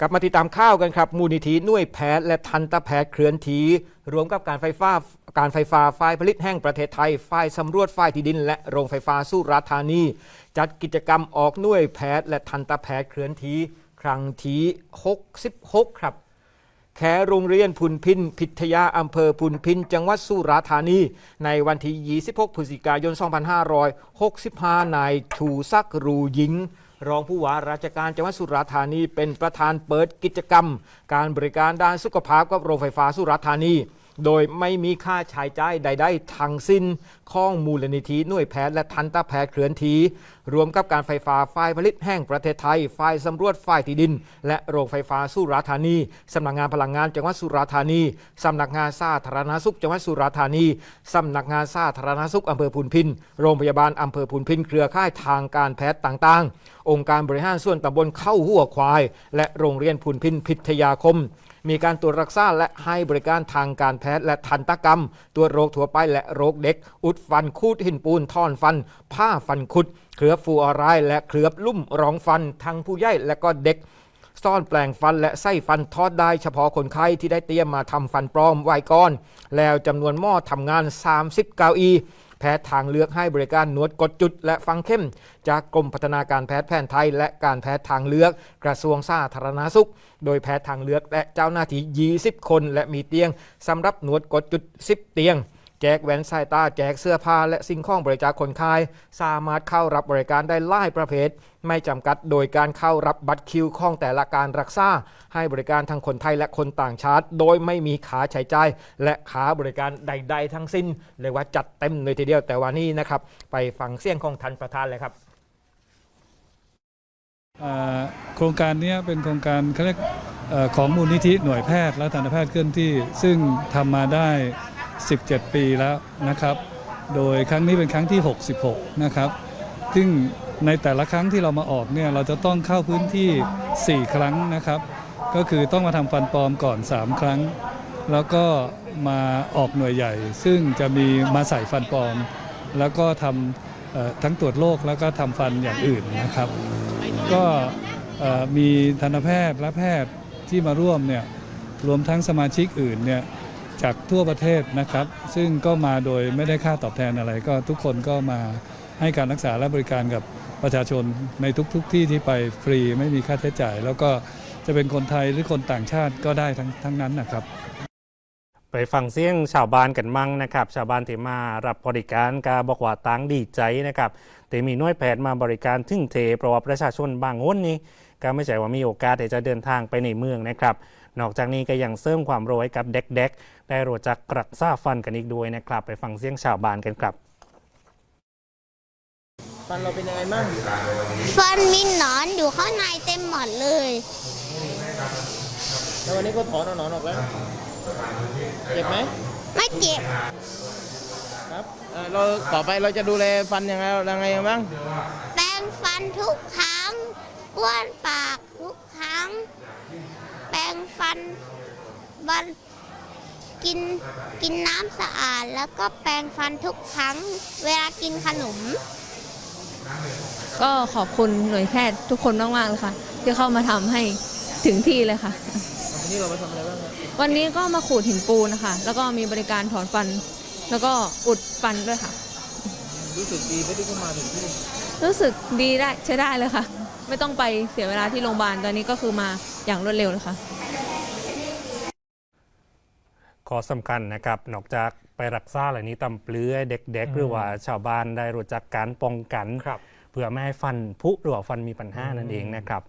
กลับมาติดตามข้าวกันครับมูลนิธิน่วยแพทย์และทันตแพทย์เคลื่อนทีรวมกับการไฟฟ้าการไฟฟ้าฝ่ายผลิตแห่งประเทศไทยฝ่ายสำรวจฝ่ายที่ดิน และโรงไฟฟ้าสุราษฎร์ธานี จัดกิจกรรมออกน่วยแพทย์และทันตแพทย์เคลื่อนทีครั้งที่66 ครับ แขโรงเรียนพุนพินพิทยาอำเภอพุนพิน จังหวัดสุราษฎร์ธานี ในวันที่ 26 พฤศจิกายน 2565 นายชูศักดิ์รูหญิง รองผู้ว่าราชการจังหวัดสุราษฎร์ธานีเป็นประธานเปิดกิจกรรม การบริการด้านสุขภาพกับโรงไฟฟ้าสุราษฎร์ธานี โดยไม่มีค่าใช้จ่ายใด ๆ ทั้งสิ้นข้องมูลนิธิหน่วยแพทย์และทันตแพทย์เคลื่อนที รวมกับการไฟฟ้าฝ่ายผลิตแห่งประเทศไทยฝ่ายสำรวจฝ่ายที่ดิน และโรงไฟฟ้าสุราษฎร์ธานีสำนักงานพลังงานจังหวัดสุราษฎร์ธานีสำนักงานสาธารณสุขจังหวัดสุราษฎร์ธานีสำนักงานสาธารณสุขอำเภอพุนพิน โรงพยาบาลอำเภอพุนพิน เครือข่ายทางการแพทย์ต่างๆ องค์การบริหารส่วนตำบลเข้าหัวควาย และโรงเรียนพุนพินพิทยาคมมีการตรวจรักษาและให้บริการทางการแพทย์และทันตกรรม ตรวจโรคทั่วไปและโรคเด็ก อุดฟันคูดหินปูนท่อนฟัน ผ้าฟันคุด เคลือบฟูออไรด์และเคลือบลุ่มรองฟันทั้งผู้ใหญ่และก็เด็ก ซ่อนแปลงฟันและไส้ฟันทอดได้เฉพาะคนไข้ที่ได้เตรียมมาทำฟันปลอมไว้ก่อน แล้วจำนวนหม้อทำงาน 30เก้าอีแพทย์ทางเลือกให้บริการนวดกดจุด และฟังเข้ม จากกรมพัฒนาการแพทย์แผนไทย และการแพทย์ทางเลือกกระทรวงสาธารณสุข โดยแพทย์ทางเลือกและเจ้าหน้าที่ 20 คน และมีเตียงสำหรับนวดกดจุด 10 เตียง แจกแหวนสายตาแจกเสื้อผ้าและสิ่งของบริจาคคนไข้สามารถเข้ารับบริการได้หลายประเภท ไม่จำกัดโดยการเข้ารับบัตรคิวของแต่ละการรักษาให้บริการทั้งคนไทยและคนต่างชาติ โดยไม่มีขาใช้จ่ายและขาบริการใด ๆ ทั้งสิ้นเรียกว่าจัดเต็มเลยทีเดียวแต่ว่านี่นะครับ ไปฟังเสียงของท่านประธานเลยครับโครงการนี้เป็นโครงการเขาเรียกเอ่อของมูลนิธิหน่วยแพทย์และทันตแพทย์เคลื่อนที่ ซึ่งทำมาได้ 17 ปีแล้วนะครับ โดยครั้งนี้เป็นครั้งที่ 66 นะครับ ซึ่งในแต่ละครั้งที่เรามาออกเนี่ยเราจะต้องเข้าพื้นที่ 4 ครั้งนะครับ ก็คือต้องมาทำฟันปลอมก่อน 3 ครั้ง แล้วก็มาออกหน่วยใหญ่ ซึ่งจะมีมาใส่ฟันปลอม แล้วก็ทำทั้งตรวจโรคแล้วก็ทำฟันอย่างอื่นนะครับ ก็มีทันตแพทย์และแพทย์ที่มาร่วมเนี่ยรวมทั้งสมาชิกอื่นเนี่ย จากทั่วประเทศนะครับ ซึ่งก็มาโดยไม่ได้ค่าตอบแทนอะไร ก็ทุกคนก็มาให้การรักษาและบริการกับประชาชนในทุกๆทที่ที่ไปฟรีไม่มีค่าใช้จ่าย แล้วก็จะเป็นคนไทยหรือคนต่างชาติก็ได้ทั้งทั้งนั้นนะครับ ไปฟังเสียงชาวบ้านกันมั่งนะครับ ชาวบ้านที่มารับบริการก็บอกว่าตังดีใจนะครับแต่มีน่วยแพทย์มาบริการถึงเทเพราะว่าประชาชนบางคนนี่ก็ไม่ใช่ว่ามีโอกาสที่จะเดินทางไปในเมืองนะครับ นอกจากนี้ก็ยังเสริมความรู้ให้กับเด็กๆ ได้รู้จักกรักษาฟันกันอีกด้วยนะครับ ไปฟังเสียงชาวบ้านกันครับ ฟันเราเป็นยังไงบ้างฟันมีหนอนอยู่ข้างในเต็มหมดเลย แล้ววันนี้ก็ถอนเอาหนอนออกแล้วเจ็บไหมไม่เจ็บครับเอ่อเราต่อไปเราจะดูแลฟันยังไงยังไงบ้างแปรงฟันทุกครั้งบ้วนปากทุกครั้ง แปรงฟันวันกินกินน้ำสะอาด แล้วก็แปรงฟันทุกครั้งเวลากินขนม ก็ขอบคุณหน่วยแพทย์ทุกคนมากๆเลยค่ะ ที่เข้ามาทำให้ถึงที่เลยค่ะ วันนี้เราไปทำอะไรบ้างครับวันนี้ก็มาขูดหินปูนนะคะ แล้วก็มีบริการถอนฟัน แล้วก็อุดฟันด้วยค่ะ รู้สึกดีไม่ได้เข้ามาถึงที่รู้สึกดีได้ใช้ได้เลยค่ะ ไม่ต้องไปเสียเวลาที่โรงพยาบาลตอนนี้ก็คือมาอย่างรวดเร็วเลยค่ะ ข้อสำคัญนะครับนอกจากไปรักษาเหล่านี้ตำเปลือยเด็ก ๆ หรือว่าชาวบ้านได้รู้จักการป้องกัน ครับ เพื่อไม่ให้ฟันผุหรือว่าฟันมีปัญหานั่นเองนะครับ